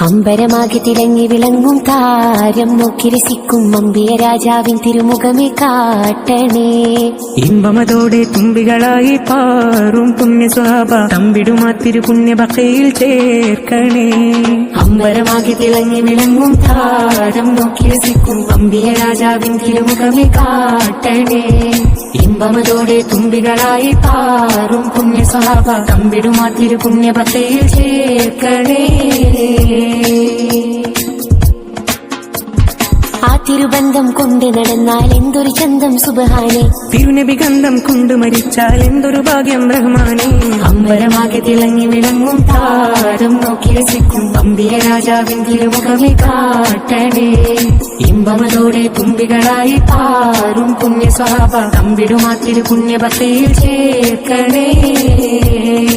അമ്പരമാകെ തിളങ്ങി വിളങ്ങും താരം നോക്കി രസിക്കും അമ്പിയ രാജാവിൻ തിരുമുഖമേ കാട്ടണേ. ഇമ്പമതോടെ തുമ്പികളായി പാറും പുണ്യ സ്വാഭ തമ്പിടുമാ തിരുപുണ്യ ബക്കയിൽ ചേർക്കണേ. അമ്പരമാകെ തിളങ്ങി വിളങ്ങും താരം നോക്കി രസിക്കും അമ്പിയ രാജാവിൻ തിരുമുഖമേ കാട്ടണേ. ഇമ്പമതോടെ തുമ്പികളായി പാറും പുണ്യ സ്വഭാവ തമ്പിടുമാ തിരുപുണ്യ ഭക്തയിൽ ചേർക്കണേ. തിരുബന്ധം കൊണ്ട് നടന്നാൽ എന്തൊരു ചന്തം സുബഹാനെ? തിരുനബി ഗന്ധം കൊണ്ട് മരിച്ചാൽ എന്തൊരു ഭാഗ്യം റഹ്മാനേ? അമ്പരമാകെ തിളങ്ങി വിളങ്ങും താരം നോക്കി രസിക്കും അമ്പിയ രാജാവിൻ തിരുമുഖമേ കാട്ടണേ. ഇമ്പമതോടെ തുമ്പികളായി പാറും പുണ്യ സ്വഭാവ തമ്പിടുമാ തിരു പുണ്യ ചേർക്കണേ.